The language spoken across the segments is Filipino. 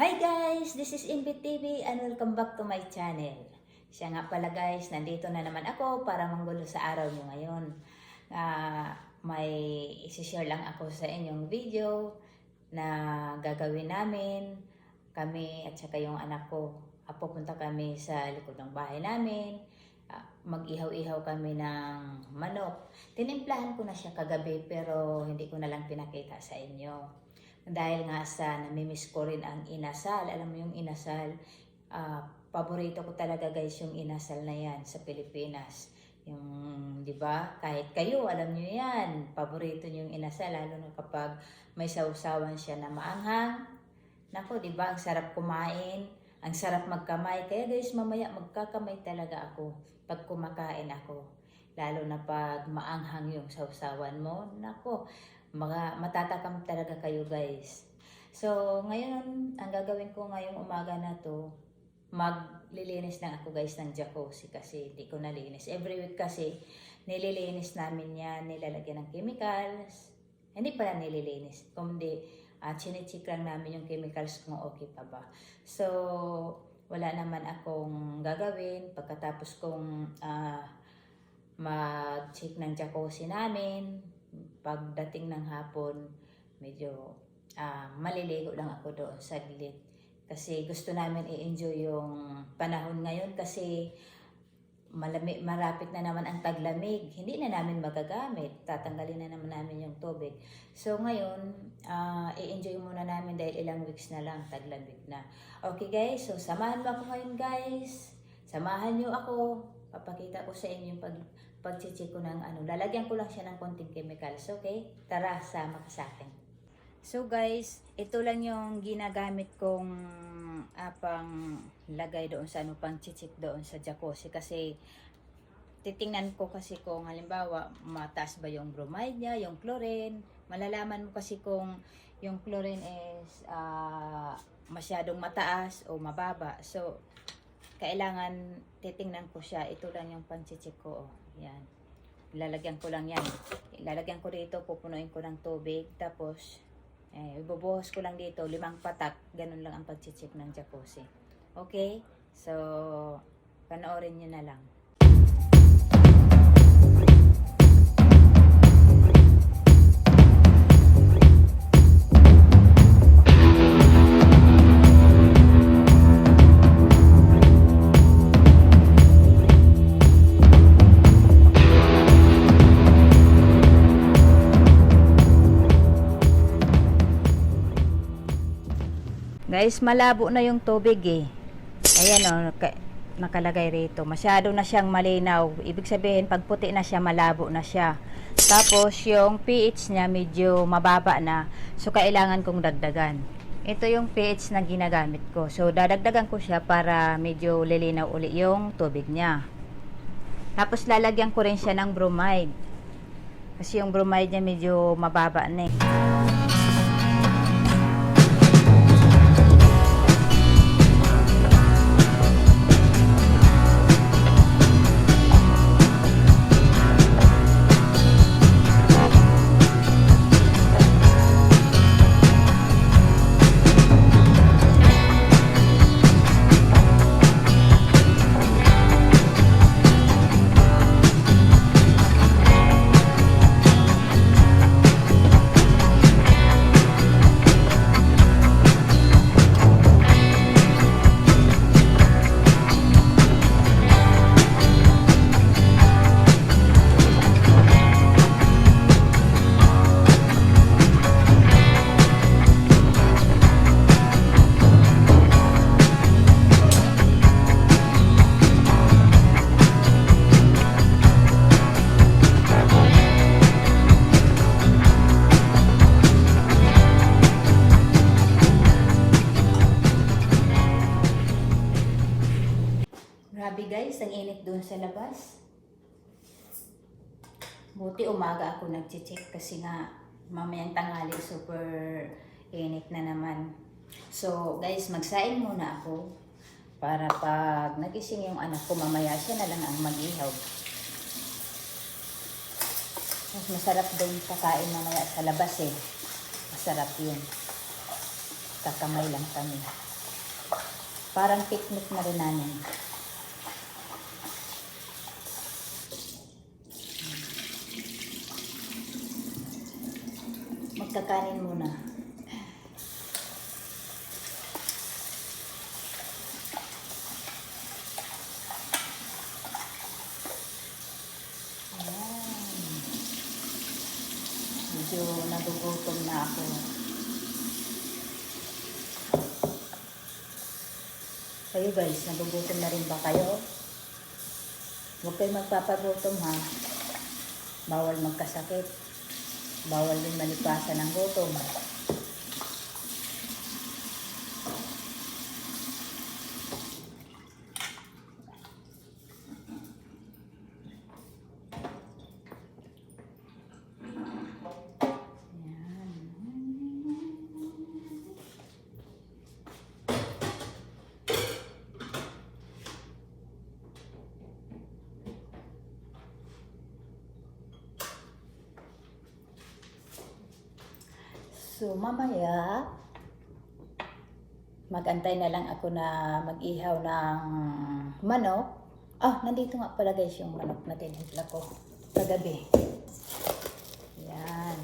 Hi guys! This is Invit TV and welcome back to my channel. Siya nga pala guys, nandito na naman ako para manggulo sa araw nyo ngayon. Ah, may isi-share lang ako sa inyong video na gagawin namin. Kami at saka yung anak ko. Ah, pupunta kami sa likod ng bahay namin. Ah, mag-ihaw-ihaw kami ng manok. Tinimplahan ko na siya kagabi pero hindi ko na lang pinakita sa inyo dahil nga sa namimiss ko rin ang inasal. Alam mo yung inasal, ah, paborito ko talaga guys yung inasal na yan sa Pilipinas. Yung, di ba? Kahit kayo, alam nyo yan. Paborito nyo yung inasal, lalo na kapag may sausawan siya na maanghang. Nako, di ba? Ang sarap kumain. Ang sarap magkamay. Kaya guys, mamaya magkakamay talaga ako pag kumakain ako. Lalo na pag maanghang yung sausawan mo. Nako, mga matatakam talaga kayo guys. So, ngayon, ang gagawin ko ngayong umaga na to, maglilinis na ako guys ng jacuzzi kasi hindi ko nalinis. Every week kasi, nililinis namin yan, nilalagyan ng chemicals. Hindi pala nililinis, kundi uh, chinecheck lang namin yung chemicals kung okay pa ba. So, wala naman akong gagawin pagkatapos kong ah, mag-check ng jacuzzi namin, pagdating ng hapon, medyo ah, maliligo lang ako doon saglit. Kasi gusto namin i-enjoy yung panahon ngayon kasi malami, malapit na naman ang taglamig. Hindi na namin magagamit. Tatanggalin na naman namin yung tubig. So ngayon, ah, i-enjoy muna namin dahil ilang weeks na lang taglamig na. Okay guys, so samahan mo ako ngayon guys. Samahan niyo ako. Papakita ko sa inyo yung pag pag-check ko ng ano. Lalagyan ko lang siya ng konting chemicals, okay? Tara, sama ka sa akin. So guys, ito lang yung ginagamit kong apang lagay doon sa ano pang chichik doon sa jacuzzi kasi titingnan ko kasi kung halimbawa mataas ba yung bromide niya, yung chlorine. Malalaman mo kasi kung yung chlorine is ah, masyadong mataas o mababa. So, kailangan titingnan ko siya. Ito lang yung panchichik ko. Oh. Yan. Lalagyan ko lang yan. Lalagyan ko dito, pupunuin ko ng tubig. Tapos, eh, ibubuhos ko lang dito, limang patak. Ganun lang ang pagchichik ng jacuzzi. Okay? So, panoorin nyo na lang. Guys, malabo na yung tubig eh. Ayan o, naka- nakalagay rito. Masyado na siyang malinaw. Ibig sabihin, pag puti na siya, malabo na siya. Tapos, yung pH niya medyo mababa na. So, kailangan kong dagdagan. Ito yung pH na ginagamit ko. So, dadagdagan ko siya para medyo lilinaw uli yung tubig niya. Tapos, lalagyan ko rin siya ng bromide. Kasi yung bromide niya medyo mababa na eh. Grabe guys, ang init doon sa labas. Buti umaga ako nag-check kasi nga mamayang tanghali super init na naman. So guys, magsaing muna ako para pag nagising yung anak ko mamaya siya na lang ang mag-ihaw. Mas masarap din kakain mamaya sa labas eh. Masarap yun. Kakamay lang kami. Parang picnic na rin namin. Magkakanin muna. Ayan. Medyo nagugutom na ako. Kayo guys, nagugutom na rin ba kayo? Huwag kayo magpapagutom ha. Bawal magkasakit. Bawal din malipasan ng gutom. So, mamaya, magantay na lang ako na mag-ihaw ng manok. Ah, nandito nga pala guys yung manok na tinitla ko kagabi. Yan.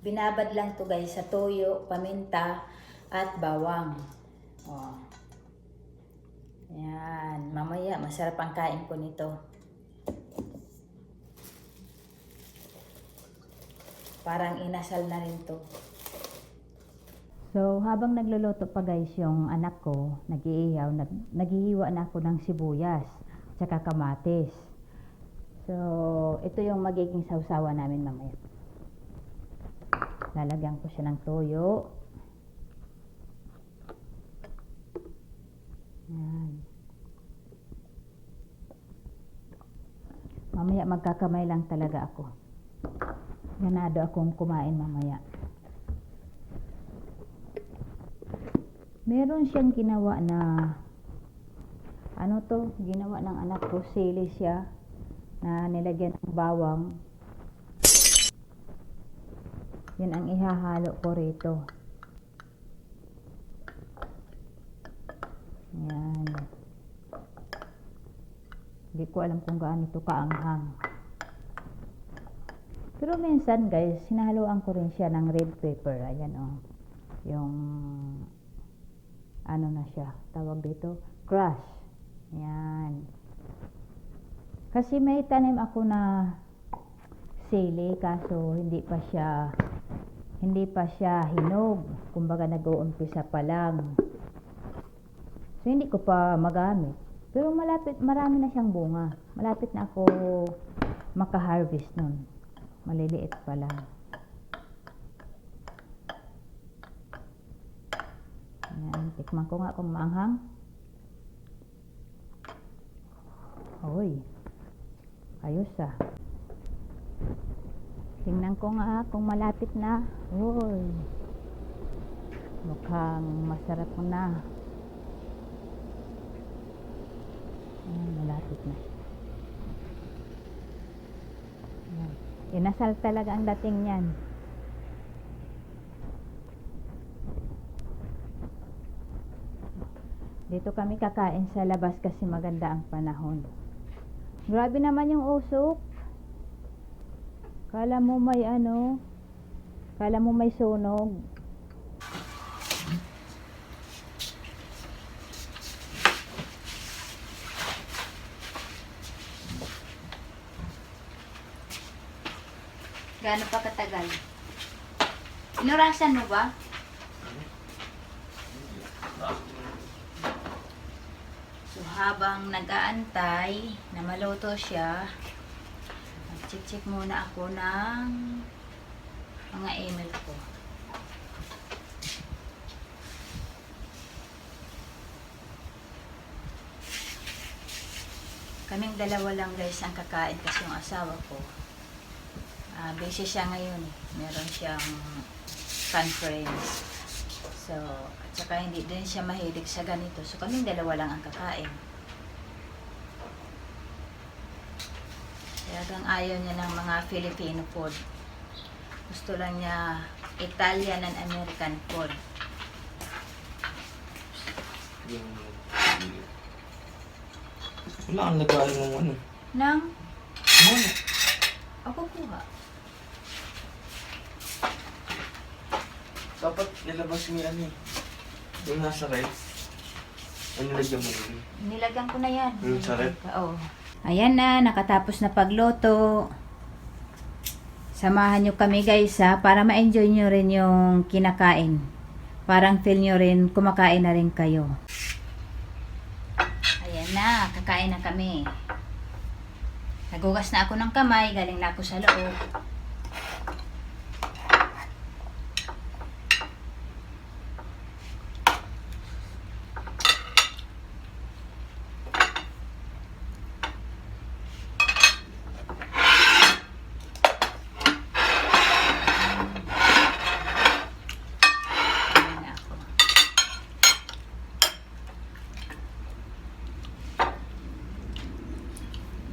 Binabad lang to guys sa toyo, paminta, at bawang. Oh. Yan. Mamaya, masarap ang kain ko nito. Parang inasal na rin to. So, habang nagluluto pa guys yung anak ko, nag-iihaw, nag naghihiwa na ako ng sibuyas, tsaka kamatis. So, ito yung magiging sausawa namin mamaya. Lalagyan ko siya ng toyo. Yan. Mamaya magkakamay lang talaga ako. Ganado akong kumain mamaya. Meron siyang ginawa na ano to, ginawa ng anak ko, sili siya na nilagyan ng bawang. Yan ang ihahalo ko rito. Yan. Hindi ko alam kung gaano to kaanghang. Pero minsan guys, sinahaluan ko rin siya ng red pepper. Ayan oh. Yung ano na siya, tawag dito, crush. Yan. Kasi may tanim ako na sili kaso hindi pa siya hindi pa siya hinog. Kumbaga nag-uumpisa pa lang. So hindi ko pa magamit. Pero malapit, marami na siyang bunga. Malapit na ako maka-harvest nun. Maliliit pa lang. Ayan, tikman ko nga kung maanghang. Oy, ayos ah. Tingnan ko nga kung malapit na. Uy, mukhang masarap na. Ayan, malapit na siya. Ayan. Inasal talaga ang dating niyan. Dito kami kakain sa labas kasi maganda ang panahon. Grabe naman yung usok. Kala mo may ano, kala mo may sunog. Gaano pa katagal? Inurasan mo ba? So, habang nag-aantay na maluto siya, mag-check muna ako ng mga email ko. Kaming dalawa lang guys ang kakain kasi yung asawa ko. Ah, busy siya ngayon. eh. Meron siyang conference. So, at saka hindi din siya mahilig sa ganito. So, kaming dalawa lang ang kakain. Talagang ayaw niya ng mga Filipino food. Gusto lang niya Italian and American food. Yung... Wala kang lagayan ng ano. Nang, Ano? ako kuha. Dapat nilabas mo yan eh. Yung nasa red. Ay, nilagyan mo yun. Nilagyan ko na yan. Hmm, sa rep? Oo. Ayan na, nakatapos na pagluto. Samahan nyo kami guys ha, para ma-enjoy nyo rin yung kinakain. Parang feel nyo rin, kumakain na rin kayo. Ayan na, kakain na kami. Nagugas na ako ng kamay, galing na ako sa loob. Ayan na ako.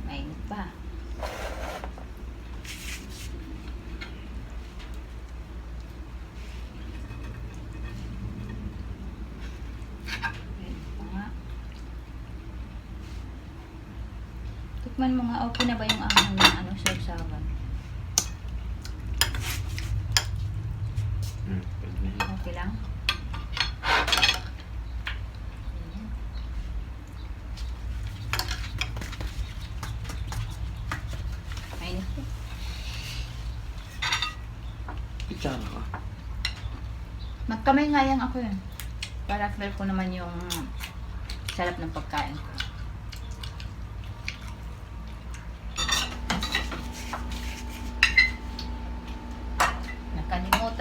Mainit pa. Mainit pa nga. Tikman mo nga, okay na ba yung ahang ng ano, sarsawan? Hmm, pwede na yun. Okay lang? Pa. Kutsara ka. Magkamay nga yan ako yun. Para feel ko naman yung sarap ng pagkain ko.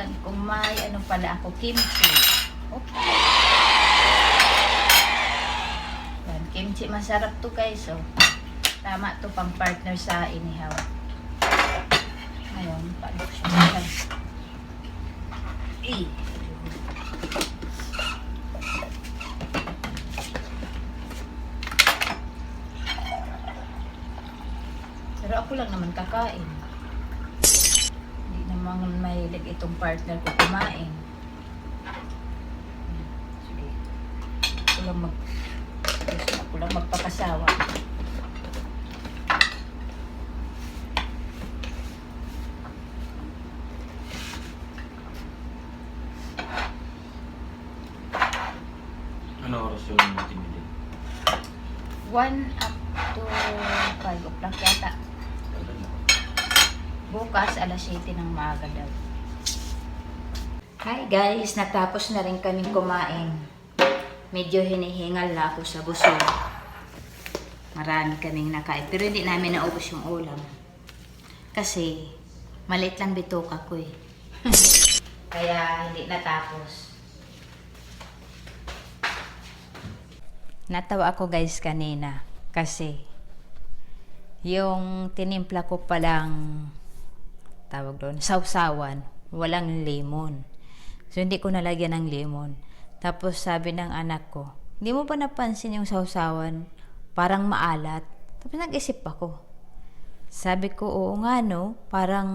Nakalimutan kung may ano pala ako, kimchi. Okay. Yan, kimchi masarap to guys. So, tama to pang partner sa inihaw. Ngayon, paano ko siya? Eh. Pero ako lang naman kakain. Hindi naman mahilig itong partner ko kumain. Sige. Ako lang mag... Ako lang magpakasawa. Ano oras yung tinili? 1 Bukas, alas 7 ng maaga daw. Hi guys, natapos na rin kaming kumain. Medyo hinihingal na ako sa busog. Marami kaming nakain, pero hindi namin naubos yung ulam. Kasi, maliit lang bituka ko eh. Kaya hindi natapos. Natawa ako guys kanina kasi yung tinimpla ko palang tawag doon, sausawan, walang lemon. So hindi ko nalagyan ng lemon. Tapos sabi ng anak ko, hindi mo ba napansin yung sausawan? Parang maalat. Tapos nag-isip ako. Sabi ko, oo nga no, parang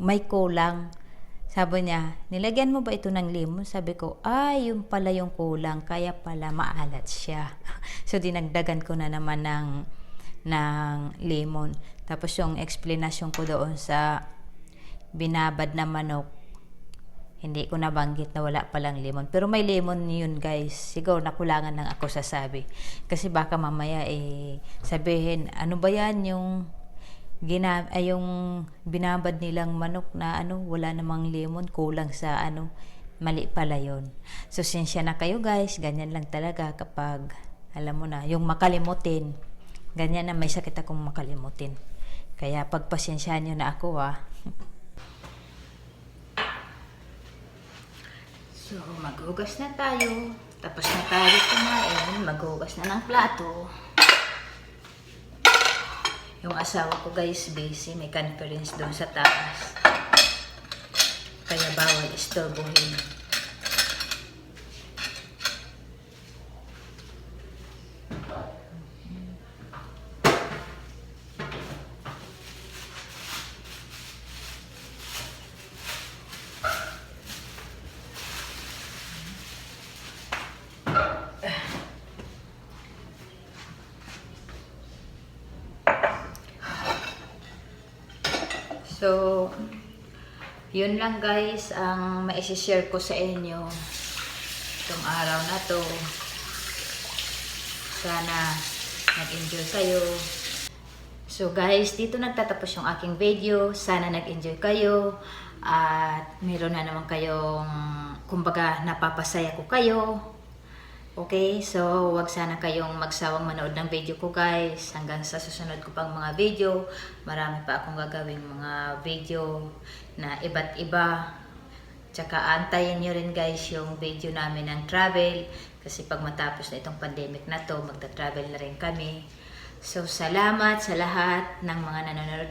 may kulang. Sabi niya, nilagyan mo ba ito ng lemon? Sabi ko, ay, yun pala yung kulang, kaya pala maalat siya. so, dinagdagan ko na naman ng, ng lemon. Tapos yung explanation ko doon sa binabad na manok, hindi ko nabanggit na wala palang lemon. Pero may lemon yun guys. Siguro nakulangan lang ako sasabi. Kasi baka mamaya eh sabihin, ano ba yan yung gina ay yung binabad nilang manok na ano wala namang lemon kulang sa ano mali pala yon so sinsya na kayo guys ganyan lang talaga kapag alam mo na yung makalimutin ganyan na may sakit akong makalimutin kaya pagpasensyahan nyo na ako ah so maghugas na tayo tapos na tayo kumain maghugas na ng plato yung asawa ko guys busy, may conference doon sa taas. Kaya bawal istorbohin. So, yun lang guys ang maisi-share ko sa inyo itong araw na to. Sana nag-enjoy kayo. So guys, dito nagtatapos yung aking video. Sana nag-enjoy kayo. At meron na naman kayong, kumbaga, napapasaya ko kayo. Okay, so wag sana kayong magsawang manood ng video ko guys. Hanggang sa susunod ko pang mga video. Marami pa akong gagawing mga video na iba't iba. Tsaka antayin nyo rin guys yung video namin ng travel. Kasi pag matapos na itong pandemic na to, magta-travel na rin kami. So salamat sa lahat ng mga nanonood